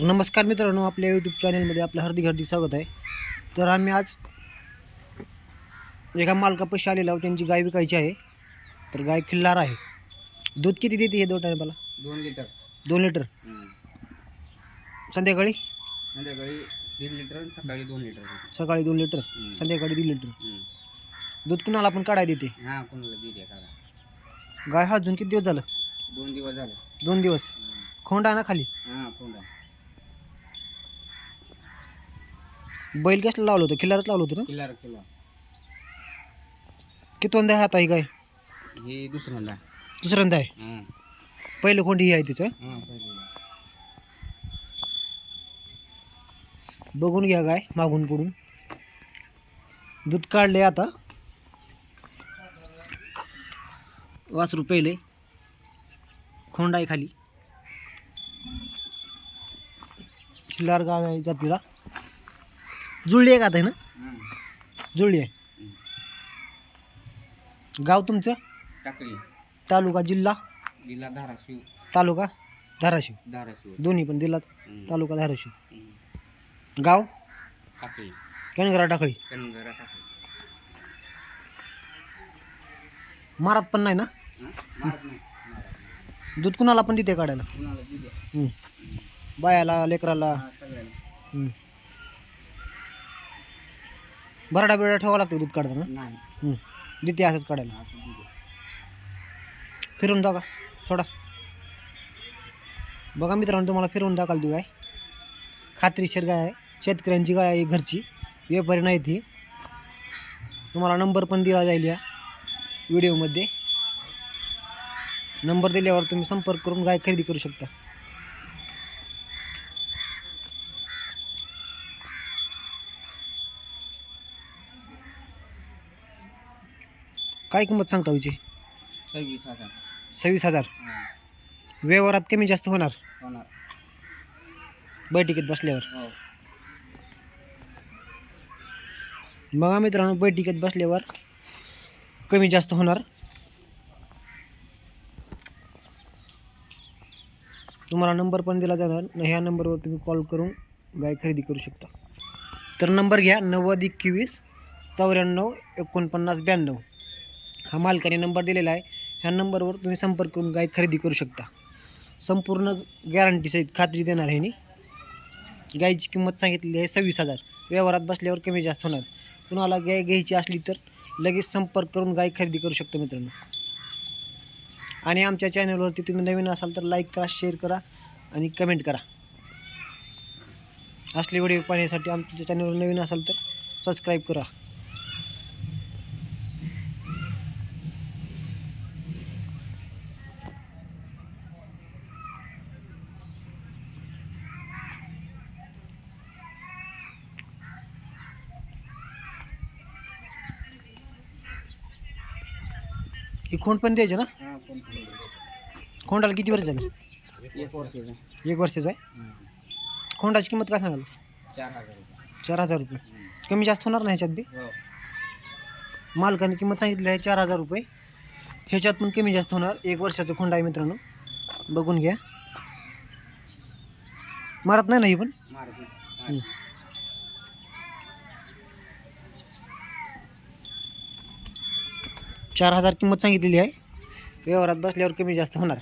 नमस्कार मित्रांनो आपल्या यूट्यूब चॅनलमध्ये आपलं हार्दिक हार्दिक स्वागत आहे. तर आम्ही आज एका मालकापाशी आलेलो आहोत त्यांची गाय विकायची आहे. तर गाय खिल्लार आहे. दूध किती देते हे दोन टायमाला दोन लिटर. दोन लिटर? संध्याकाळी? संध्याकाळी दीड लिटर आणि सकाळी दोन लिटर. सकाळी दोन लिटर हम्म. संध्याकाळी दीड लिटर. दूध कुणाला पण काढाय देते? हा कोणाला गाय हा अजून किती दिवस झालं? दोन दिवस झाले. दोन दिवस. खोंड ना खाली. हा कोंडा बैल कसलं लावलं होतं? खिल्लारच लावलं होतं ना? किल्ला किलो किती वंदा आहे आता ही गाय? हे दुसऱ्यांदा दुसऱ्यांदा आहे? हा. पहिलं ही आहे तिचं? हा पहिले बघून घ्या गाय मागून पुढून. दूध काढले आता. वासरू पहिले खोंड आहे खाली. खिल्लार गाव आहे जातीला. जुळली आहे का आता ना? जुळली आहे. गाव तुमचं? टाकळी. तालुका जिल्हा? जिल्हा धाराशिव. तालुका? धाराशिव. धाराशिव. दोन्ही पण जिल्हा. तालुका धाराशिव. गाव? टाकळी. कणगरा टाकळी. कणगरा टाकळी. मारात पण नाही ना? दूध कुणाला पण तिथे काढायला. बायाला लेकराला. बराडा बिरडा ठेवावं लागतं दूध काढताना? नाही. जिथे असंच काढायला. असं फिरून दाखवा थोडा बघा मित्रांनो तुम्हाला फिरवून दाखवाल ती गाय खात्रीशीर गाय आहे. शेतकऱ्यांची गाय आहे घरची. व्यापारी नाही ती तुम्हाला नंबर पण दिला जाईल या व्हिडिओमध्ये. नंबर दिल्यावर तुम्ही संपर्क करून गाय खरेदी करू शकता. काय किंमत सांगता सव्वीस हजार. सव्वीस हजार? हा. व्यवहारात कमी जास्त होणार? होणार. बैठकीत बसल्यावर? हो. बघा मित्रांनो बैठकीत बसल्यावर कमी जास्त होणार. तुम्हाला नंबर पण दिला जाणार. न ह्या नंबरवर तुम्ही कॉल करून गाय खरेदी करू शकता. तर नंबर घ्या नव्वद एकवीस चौऱ्याण्णव एकोणपन्नास ब्याण्णव. हा मालकाने नंबर दिलेला आहे. ह्या नंबरवर तुम्ही संपर्क करून गाय खरेदी करू शकता. संपूर्ण गॅरंटीसहित खात्री देणार आहे नी गायची किंमत सांगितलेली आहे सव्वीस हजार. व्यवहारात बसल्यावर कमी जास्त होणार. कुणाला गाय घ्यायची असली तर लगेच संपर्क करून गाय खरेदी करू शकतो मित्रांनो. आणि आमच्या चॅनलवरती तुम्ही नवीन असाल तर लाईक करा शेअर करा आणि कमेंट करा. असले व्हिडिओ पाहण्यासाठी आमच्या चॅनलवर नवीन असाल तर सबस्क्राईब करा. ही खोंड पण द्यायचे ना? हा कोण खोंडाला किती वर्ष झालं? एक वर्षाचं. एक वर्षाचं आहे. खोंडाची किंमत काय सांगाल? चार हजार रुपये. चार हजार रुपये. हम्म. कमी जास्त होणार नाही ह्याच्यात बी? हो. मालकाने किंमत सांगितली आहे चार हजार रुपये. ह्याच्यात पण कमी जास्त होणार. एक वर्षाचं खोंड आहे मित्रांनो. बघून घ्या. मारत नाही ना ही पण? मारत हम्म. चार हजार किंमत सांगितलेली आहे. व्यवहारात बसल्यावर कमी जास्त होणार.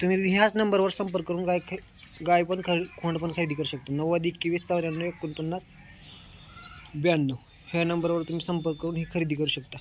तुम्ही ह्याच नंबरवर संपर्क करून गाय ख गाय पण खरे खोंड पण खरेदी करू शकता. नव्वद एकवीस चौऱ्याण्णव एकोणपन्नास ब्याण्णव. ह्या नंबरवर तुम्ही संपर्क करून ही खरेदी करू शकता.